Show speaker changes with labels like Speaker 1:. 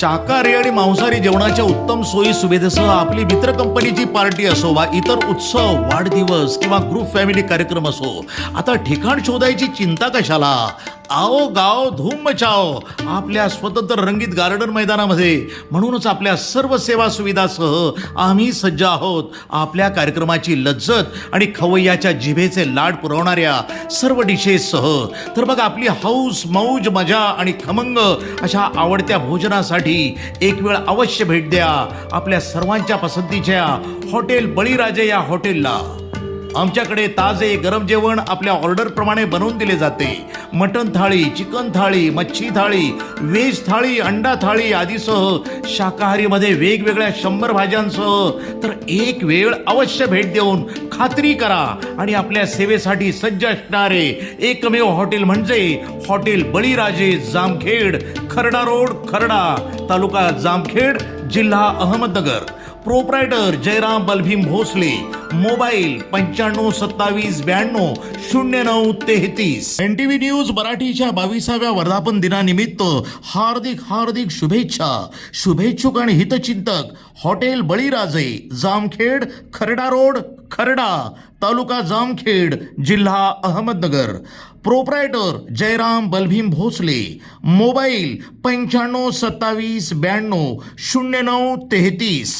Speaker 1: शाकाहारी आणि मांसाहारी जेवणाच्या उत्तम सोयी सुविधेसह आपली मित्र कंपनीची पार्टी असो वा इतर उत्सव वाढदिवस किंवा ग्रुप फॅमिली कार्यक्रम असो आता ठिकाण शोधायची चिंता कशाला? आओ गाव धूम मचाओ. आपल्या स्वतंत्र रंगीत गार्डन मैदानामध्ये. म्हणूनच आपल्या सर्व सेवा सुविधासह आम्ही सज्ज आहोत. आपल्या कार्यक्रमाची लज्जत आणि खवय्याच्या जिभेचे लाड पुरवणाऱ्या सर्व डिशेससह तर बघा आपली हाऊस मौज मजा आणि खमंग अशा आवडत्या भोजनासाठी एक वेळ अवश्य भेट द्या. आपल्या सर्वांच्या पसंतीच्या हॉटेल बळीराजे या हॉटेलला. आमच्याकडे ताजे गरम जेवण आपल्या ऑर्डर प्रमाणे बनवून दिले जाते. मटन थाळी चिकन थाळी मच्छी थाळी व्हेज थाळी अंडा थाळी आदीसह शाकाहारीमध्ये वेगवेगळ्या शंभर भाज्यांसह तर एक वेळ अवश्य भेट देऊन खात्री करा आणि आपल्या सेवेसाठी सज्ज असणारे एकमेव हॉटेल म्हणजे हॉटेल बळीराजे जामखेड खरडा रोड खरडा तालुका जामखेड जिल्हा अहमदनगर. प्रोप्रायटर जयराम बलभीम भोसले मोबाईल पंच्याण्णव सत्तावीस ब्याण्णव शून्य नऊ तेहतीस. एन टी व्ही न्यूज मराठीच्या बावीसाव्या वर्धापन दिनानिमित्त हार्दिक हार्दिक शुभेच्छा. शुभेच्छुक आणि हितचिंतक हॉटेल बळीराजे जामखेड खरडा रोड खरडा तालुका जामखेड जिल्हा अहमदनगर. प्रोप्रायटर जयराम बलभीम भोसले मोबाईल पंच्याण्णव सत्तावीस ब्याण्णव शून्य नऊ तेहतीस.